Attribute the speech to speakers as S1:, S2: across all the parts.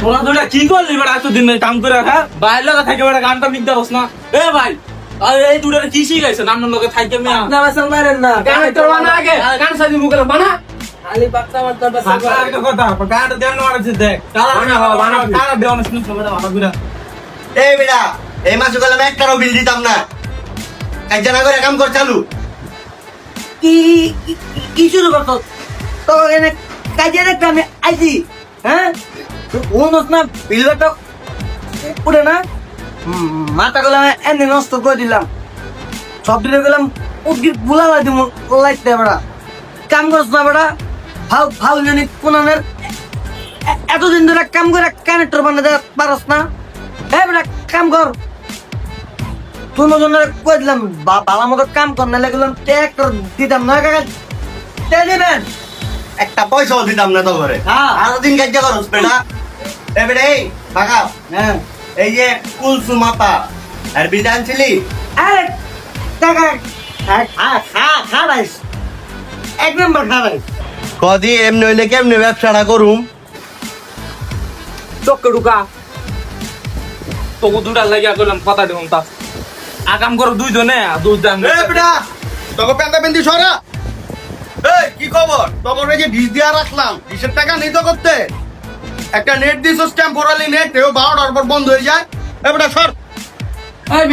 S1: তোরা দুটা কি করলি বেটা এতদিন ধরে কাম করে? হ্যাঁ? বাইরের লোকে থাকে বেটা গানটা নিতে পারস না। এ ভাই আরে এই দুটা কি শিখাইছে? নানার লোকে থাকে মিয়া।
S2: না বাসাল মারেন না।
S3: গান তোর বানা আগে। গান সাজি মুখে বানা।
S2: খালি বাচ্চা
S1: একটা কথা গানটা দেন মারছে দেখ। কারা
S3: বানা বাবা, বানা।
S1: কারা দেওয়ানো শুনুস না বেটা ভালো করে।
S4: এই বেটা এই মাসে গেলাম একটারও বিল দিতাম না। কাজ না করে কাম কর চালু।
S2: কি কি- শুরু তো এনে কাজের একটা আমি আইছি হ্যাঁ? উনোস না বিলটা উঠে না? মাথা গেলাম এমনি নষ্ট করে দিলাম। সব দিলে গেলাম উদ্গির বুলালা দিব লাইতে বেড়া। কাম করছ না বেড়া ফাউ ফাউ জানি কোনানের এ- এতদিন ধরে কাম করে কানেক্টর বানাতে পারস না। হ্যাঁ বেড়া কাম কর। তুই জনের কই দিলাম বা- ভালো মতো কাম কর না লাগলাম ট্যাক্টর দিতাম না কাকা তে দিবেন
S4: একটা পয়সাও দিতাম না তো করে
S2: হ্যাঁ।
S4: আরও দিন কাজ করস বেটা এই বেটা এই ফাঁকা
S2: হ্যাঁ
S4: এই যে কুলসু মাপা আর বিল আনছিলি
S2: আরে কাকা খা খা খা খা রাইস এক নম্বর খা রাইস
S4: কদি এমনি হইলে কেমনে ব্যবসাটা করুম?
S3: চোখে ঢুকা।
S1: তোকে দুটা লাগিয়া করলাম কথা দেখুন তা। আকাম করো দুইজনে দুধ দাম
S5: তোকে পেন্দা পেন্দি সরা। এই কি খবর? তোকে যে ডিশ দিয়া রাখলাম ডিশের টাকা নেই তো করতে। একটা নেট দিস টেম্পোরারি নেট এও বারোটার পর বন্ধ হয়ে যায়। এ বেটা সর।
S3: এই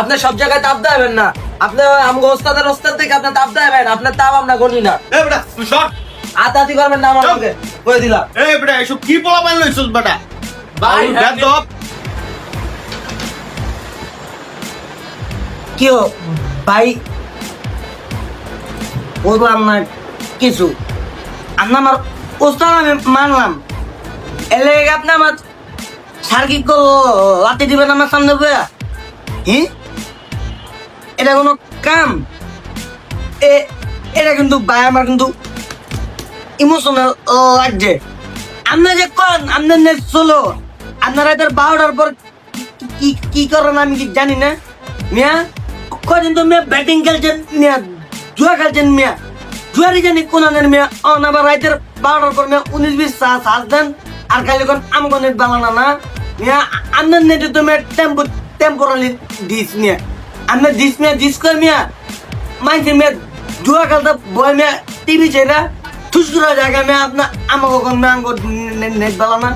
S2: আপনি সব জায়গায় তাপ দেবেন না। আপনি আমগো ওস্তাদের ওস্তাদ থেকে আপনি তাপ দেবেন আপনার তাপ আমরা করি না।
S5: এ বেটা তুই সর।
S2: আতাতি করবেন না আমার। লগে কই দিলাম।
S5: এ বেটা এসব কি বলা পাইল লইছস বেটা?
S1: ভাই,
S5: ভাই
S1: হ্যাঁ,
S5: বেদব।
S2: কি ও ভাই বললাম না কিছু আপনার আমার ওস্তাদ, আমি মানলাম। এলে আপনি আমার সার্কিট করল লাতি দিবেন আমার সামনে বইয়া? হি? এটা কোনো কাম? এ, এটা কিন্তু ভাই, আমার কিন্তু ইমোশনাল লাগছে। আপনি যে কন আপনার নেট চলো। আপনারা এদের বারোটার পর কি- কি কি করেন আমি কি জানি না। মিয়া, কদিন তো মিয়া ব্যাটিং খেলছেন, মিয়া, জুয়া খেলছেন মিয়া। জুয়ারি জানি কোন আনের মিয়া অন আবার রাইতের বারোটার পর মিয়া উনিশ বিশ সাত সাত দেন। আর খালি কোন আমগো নেট বানানা না। মিয়া আপনার নেটে তো মিয়া টেম্পো টেম্পোরালি দিস মিয়া। আপনার দিস মিয়া দিস কর মিয়া। মাইছে মিয়া, জুয়া খেলতে বয় মিয়া টিভি ছেড়া ঠুসুরা জায়গা মিয়া আপনার আমাকে কোন মিয়া, আমগো নেট বানানা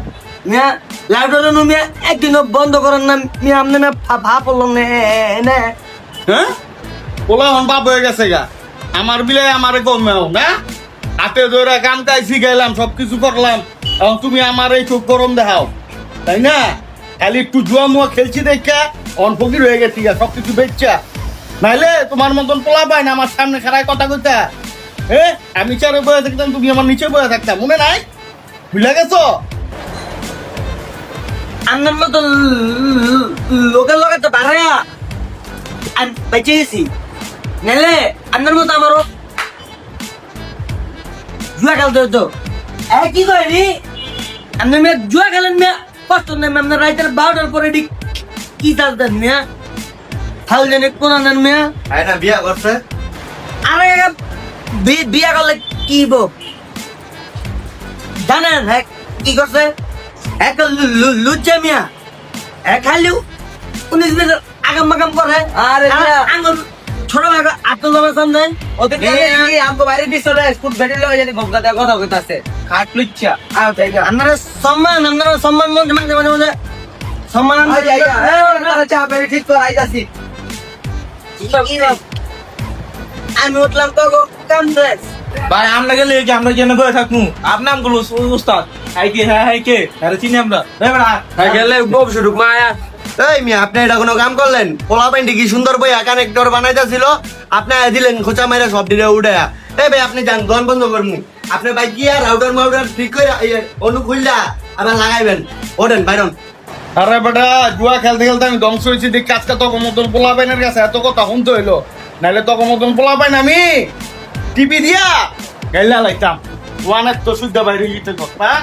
S2: মিয়া লাইব্রেরি নো মিয়া, একদিনও বন্ধ করেন না মিয়া, আপনি মিয়া ভা পড়ল না
S5: হ্যাঁ? পোলা হন, বাপ হয়ে গেছে গা। আমার বিলে আমার কমেও, না? হাতে ধরে গান কাজ শিখাইলাম সব কিছু করলাম। এবং তুমি আমার এই চোখ গরম দেখাও, তাই না? খালি একটু জুয়া মুয়া খেলছি দেখা অন ফকির হয়ে গেছি সব কিছু বেচছা নাইলে তোমার মতন পোলা পায় না, আমার সামনে খারায় কথা কইতা। এ, আমি চারে বয়ে থাকতাম, তুমি আমার নিচে বয়ে থাকতাম মনে নাই? ভুলে গেছো?
S2: আপনার মতো লোকের লোকে তো বাড়ায়া, আমি বেঁচে গেছি। নাহলে আপনার মতো আমারও। জুয়া খেলতে হতো এ কি করেনি আপনি মেয়ে জুয়া খেলেন মেয়ে কষ্ট নেই আপনার রাইতের বারোটার পরে এটি কি চালতেন মেয়া? ফাউল জানি কোন আনেন মেয়া।
S4: আয় না বিয়া করছে।
S2: আরে বি- বিয়া করলে কি বো জানেন হ্যাঁ কি করছে? এক লুচ্চা মিয়া। এক খালি উনিশ বিশ আগাম মাগাম করে।
S3: আরে মিয়া।
S2: ছোট ভাই আটল জমা সামনে
S3: কি আমগো বাইরে রে স্কুল বেটে লগে জানি গঙ্গা দেয়া কথা কইতাছে? খাট লুচ্ছা আও তাই
S2: আপনারা সম্মান আপনারা সম্মান মধ্যে মাঝে মাঝে মাঝে সম্মান আনতে
S3: আই যাই গা। এ ওরা চা বেরি ঠিক করে আইতাছি।
S2: আমি উঠলাম তো কাম ড্রেস
S1: ভাই আমরা গেলে কি আমরা কেন বয়ে থাকব আপনার আমগুলো উস্তাদ হাই কে হ্যাঁ হাই কে? আরে চিনি আমরা। এ বেটা
S3: হ্যাঁ গেলে বব শুরু মায়া
S4: এই মিয়া, আপনি এটা কোনো কাম করলেন? পোলা পাইন্টি কি সুন্দর বইয়া কানেক্টর বানাইতেছিল? আপনি দিলেন, খোঁচা মাইরা সব দিলে উঠে এই ভাই, আপনি যান গন বন্ধ করমু। আপনি ভাই গিয়া রাউটার মাউটার ঠিক করে অনু খুললা আবার লাগাইবেন। ওঠেন বাইরন
S5: আরে বেটা, জুয়া খেলতে খেলতে আমি ধ্বংস হয়েছি দেখি আজকে তখন মতন পোলা পাইনের কাছে এত কথা শুনতে হইল। নাইলে তখন মতন পোলা পাইন আমি। টিভি দিয়া। গাইলা লাইতাম। ওয়ানের তো শুদ্ধ বাইরে গিয়ে হ্যাঁ?